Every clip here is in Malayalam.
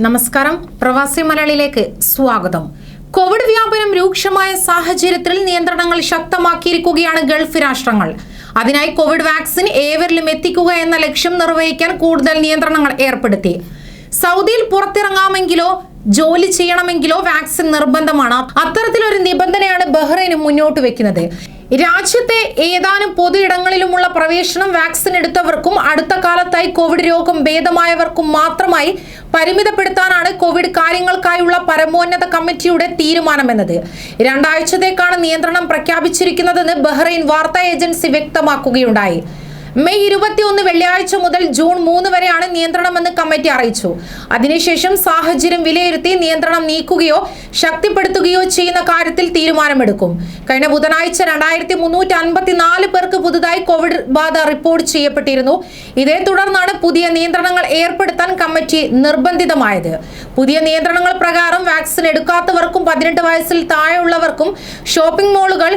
നമസ്കാരം. പ്രവാസി മലയാളിയിലേക്ക് സ്വാഗതം. കോവിഡ് വ്യാപനം രൂക്ഷമായ സാഹചര്യത്തിൽ നിയന്ത്രണങ്ങൾ ശക്തമാക്കിയിരിക്കുകയാണ് ഗൾഫ് രാഷ്ട്രങ്ങൾ. അതിനായി കോവിഡ് വാക്സിൻ ഏവരിലും എത്തിക്കുക എന്ന ലക്ഷ്യം നിർവഹിക്കാൻ കൂടുതൽ നിയന്ത്രണങ്ങൾ ഏർപ്പെടുത്തി. സൗദിയിൽ പുറത്തിറങ്ങാമെങ്കിലോ ജോലി ചെയ്യണമെങ്കിലോ വാക്സിൻ നിർബന്ധമാണ്. അത്തരത്തിലൊരു നിബന്ധനയാണ് ബഹ്റൈന് മുന്നോട്ട് വെക്കുന്നത്. രാജ്യത്തെ ഏതാനും പൊതു ഇടങ്ങളിലുമുള്ള പ്രവേശനം വാക്സിൻ എടുത്തവർക്കും അടുത്ത കാലത്തായി കോവിഡ് രോഗം ഭേദമായവർക്കും മാത്രമായി പരിമിതപ്പെടുത്താനാണ് കോവിഡ് കാര്യങ്ങൾക്കായുള്ള പരമോന്നത കമ്മിറ്റിയുടെ തീരുമാനമെന്നത്. രണ്ടാഴ്ചത്തേക്കാണ് നിയന്ത്രണം പ്രഖ്യാപിച്ചിരിക്കുന്നതെന്ന് ബഹ്റൈൻ വാർത്താ ഏജൻസി വ്യക്തമാക്കുകയുണ്ടായി. മെയ് ഇരുപത്തിയൊന്ന് വെള്ളിയാഴ്ച മുതൽ ജൂൺ മൂന്ന് വരെയാണ് നിയന്ത്രണമെന്ന് കമ്മിറ്റി അറിയിച്ചു. അതിനുശേഷം സാഹചര്യം വിലയിരുത്തി നിയന്ത്രണം നീക്കുകയോ ശക്തിപ്പെടുത്തുകയോ ചെയ്യുന്ന കാര്യത്തിൽ തീരുമാനമെടുക്കും. കഴിഞ്ഞ ബുധനാഴ്ച രണ്ടായിരത്തി മുന്നൂറ്റി അൻപത്തിനാല് പേർക്ക് പുതുതായി കോവിഡ് ബാധ റിപ്പോർട്ട് ചെയ്യപ്പെട്ടിരുന്നു. ഇതേ തുടർന്നാണ് പുതിയ നിയന്ത്രണങ്ങൾ ഏർപ്പെടുത്താൻ കമ്മിറ്റി നിർബന്ധിതമായത്. പുതിയ നിയന്ത്രണങ്ങൾ പ്രകാരം വാക്സിൻ എടുക്കാത്തവർക്കും പതിനെട്ട് വയസ്സിൽ താഴെയുള്ളവർക്കും ഷോപ്പിംഗ് മാളുകൾ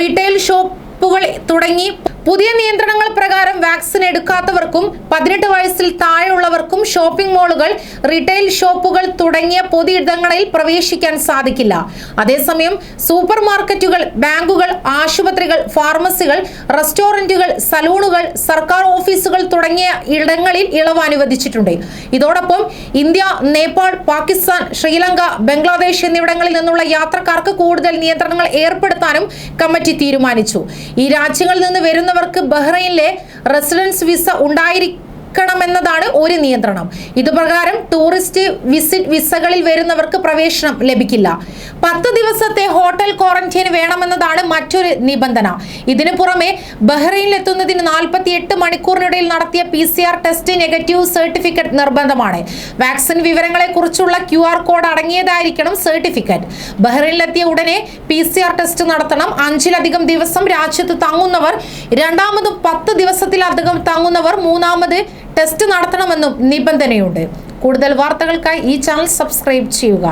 റീറ്റെയിൽ ഷോപ്പുകൾ തുടങ്ങി പുതിയ നിയന്ത്രണങ്ങൾ പ്രകാരം വാക്സിൻ എടുക്കാത്തവർക്കും പതിനെട്ട് വയസ്സിൽ താഴെയുള്ളവർക്കും ഷോപ്പിംഗ് മാളുകൾ റീറ്റെയിൽ ഷോപ്പുകൾ തുടങ്ങിയ പൊതു ഇടങ്ങളിൽ പ്രവേശിക്കാൻ സാധിക്കില്ല. അതേസമയം സൂപ്പർ മാർക്കറ്റുകൾ ബാങ്കുകൾ ആശുപത്രികൾ ഫാർമസികൾ റെസ്റ്റോറന്റുകൾ സലൂണുകൾ സർക്കാർ ഓഫീസുകൾ തുടങ്ങിയ ഇടങ്ങളിൽ ഇളവ് അനുവദിച്ചിട്ടുണ്ട്. ഇതോടൊപ്പം ഇന്ത്യ നേപ്പാൾ പാകിസ്ഥാൻ ശ്രീലങ്ക ബംഗ്ലാദേശ് എന്നിവിടങ്ങളിൽ നിന്നുള്ള യാത്രക്കാർക്ക് കൂടുതൽ നിയന്ത്രണങ്ങൾ ഏർപ്പെടുത്താനും കമ്മിറ്റി തീരുമാനിച്ചു. ഈ രാജ്യങ്ങളിൽ നിന്ന് വരുന്നവർക്ക് ബഹ്റൈനിലെ റെസിഡൻസ് വിസ ഉണ്ടായിരിക്കണമെന്നതാണ് ഒരു നിയന്ത്രണം. ഇതുപ്രകാരം ടൂറിസ്റ്റ് വിസിറ്റ് വിസകളിൽ വരുന്നവർക്ക് പ്രവേശനം ലഭിക്കില്ല. പത്ത് ദിവസത്തെ ഹോട്ടൽ ക്വാറന്റൈൻ വേണമെന്നതാണ് മറ്റൊരു നിബന്ധന. ഇതിനു പുറമെ ബഹ്റൈനിൽ എത്തുന്നതിന് നാൽപ്പത്തി എട്ട് മണിക്കൂറിനിടയിൽ നടത്തിയ P C R test negative certificate നിർബന്ധമാണ്. വാക്സിൻ വിവരങ്ങളെ കുറിച്ചുള്ള ക്യു ആർ കോഡ് അടങ്ങിയതായിരിക്കണം സർട്ടിഫിക്കറ്റ് ബഹ്റൈനിലെത്തിയ ഉടനെ പി സി ആർ ടെസ്റ്റ് നടത്തണം. അഞ്ചിലധികം ദിവസം രാജ്യത്ത് തങ്ങുന്നവർ രണ്ടാമതും പത്ത് ദിവസത്തിലധികം തങ്ങുന്നവർ മൂന്നാമത് ടെസ്റ്റ് നടത്തണമെന്നും നിബന്ധനയുണ്ട്. കൂടുതൽ വാർത്തകൾക്കായി ഈ ചാനൽ സബ്സ്ക്രൈബ് ചെയ്യുക.